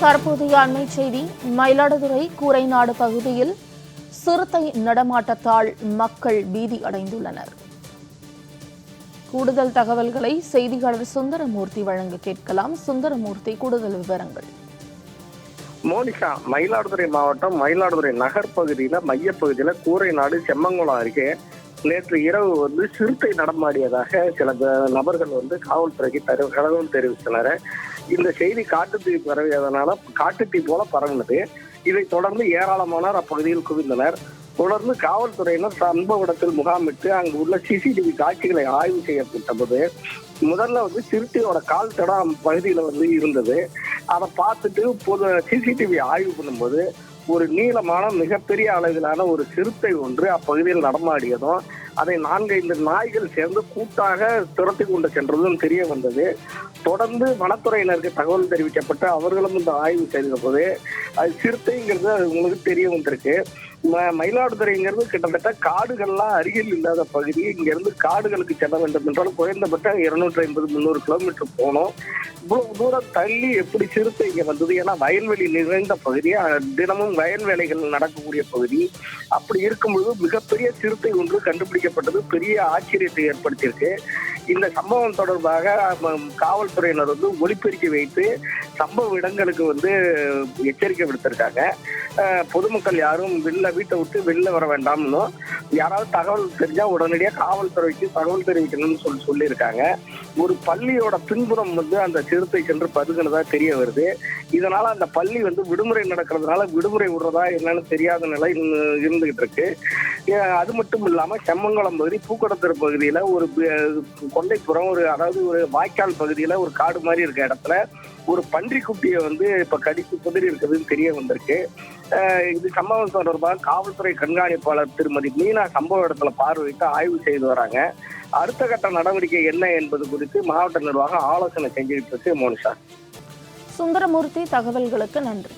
தற்போதைய அண்மை செய்தி மயிலாடுதுறை கூரைநாடு பகுதியில் சிறுத்தை நடமாட்டத்தால் மக்கள் பீதி அடைந்துள்ளனர். கூடுதல் தகவல்களை செய்தியாளர் சுந்தரமூர்த்தி வழங்க கேட்கலாம். சுந்தரமூர்த்தி கூடுதல் விவரங்கள். மோனிஷா மயிலாடுதுறை மாவட்டம் மயிலாடுதுறை நகர் பகுதியில மையப்பகுதியில கூரைநாடு செம்மங்குளம் அருகே நேற்று இரவு வந்து சிறுத்தை நடமாடியதாக சில நபர்கள் வந்து காவல்துறைக்கு தரு தகவல் தெரிவித்தனர். இந்த செய்தி காட்டுத்தீ பரவியதனால காட்டுத்தீ போல பரவினது. இதை தொடர்ந்து ஏராளமானோர் அப்பகுதியில் குவிந்தனர். தொடர்ந்து காவல்துறையினர் சம்பவ இடத்தில் முகாமிட்டு அங்கு உள்ள சிசிடிவி காட்சிகளை ஆய்வு செய்யப்பட்டபோது முதல்ல வந்து சிறுத்தையோட கால் தடம் பகுதியில வந்து இருந்தது. அதை பார்த்துட்டு பொது சிசிடிவி ஆய்வு பண்ணும்போது ஒரு நீளமான மிகப்பெரிய அளவிலான ஒரு சிறுத்தை ஒன்று அப்பகுதியில் நடமாடியதும் அதை நான்கைந்து நாய்கள் சேர்ந்து கூட்டாக துரத்தி கொண்டு சென்றதும் தெரிய வந்தது. தொடர்ந்து வனத்துறையினருக்கு தகவல் தெரிவிக்கப்பட்டு அவர்களும் இந்த ஆய்வு செய்த போது அது சிறுத்தைங்கிறது அது உங்களுக்கு தெரிய வந்திருக்கு. மயிலாடுதுறைங்கிறது கிட்டத்தட்ட காடுகள்லாம் அருகில் இல்லாத பகுதி. இங்கிருந்து காடுகளுக்கு செல்ல வேண்டும் என்றால் குறைந்தபட்சம் இருநூற்றி ஐம்பது முந்நூறு கிலோமீட்டர் போனோம் இவ்வளவு தூரம் தள்ளி எப்படி சிறுத்தை இங்க வந்தது? ஏன்னா வயல்வெளி நிறைந்த பகுதி. தினமும் வயல் வேலைகள் நடக்கக்கூடிய பகுதி. அப்படி இருக்கும்பொழுது மிகப்பெரிய சிறுத்தை ஒன்று கண்டுபிடிக்கப்பட்டது. பெரிய ஆச்சரியத்தை ஏற்படுத்தியிருக்கு. இந்த சம்பவம் தொடர்பாக காவல்துறையினர் வந்து ஒளிப்பெருக்கி வைத்து சம்பவ இடங்களுக்கு வந்து எச்சரிக்கை விடுத்திருக்காங்க. பொதுமக்கள் யாரும் வெளில வீட்டை விட்டு வெளில வர வேண்டாம்னு யாராவது தகவல் தெரிஞ்சா உடனடியாக காவல்துறைக்கு தகவல் தெரிவிக்கணும்னு சொல்லி சொல்லியிருக்காங்க. ஒரு பள்ளியோட பின்புறம் வந்து அந்த சிறுத்தை சென்று பதுங்கினதா தெரிய வருது. இதனால அந்த பள்ளி வந்து விடுமுறை நடக்கிறதுனால விடுமுறை விடுறதா என்னன்னு தெரியாத நிலை இருந்துகிட்டு இருக்கு. அது மட்டும் இல்லாம செம்மங்குளம் பகுதி பூக்கடத்தர் பகுதியில ஒரு கொண்டைப்புறம் ஒரு அதாவது ஒரு வாய்க்கால் பகுதியில ஒரு காடு மாதிரி இருக்க இடத்துல ஒரு பன்றி குட்டியை வந்து இப்ப கடித்து குதிரி இருக்குதுன்னு தெரிய வந்திருக்கு. இது சம்பவம் தொடர்பாக காவல்துறை கண்காணிப்பாளர் திருமதி மீனா சம்பவ இடத்துல பார்வையிட்டு ஆய்வு செய்து வராங்க. அடுத்த கட்ட நடவடிக்கை என்ன என்பது குறித்து மாவட்ட நிர்வாகம் ஆலோசனை செஞ்சுக்கிட்டு இருக்கு மோனிஷா. சுந்தரமூர்த்தி தகவல்களுக்கு நன்றி.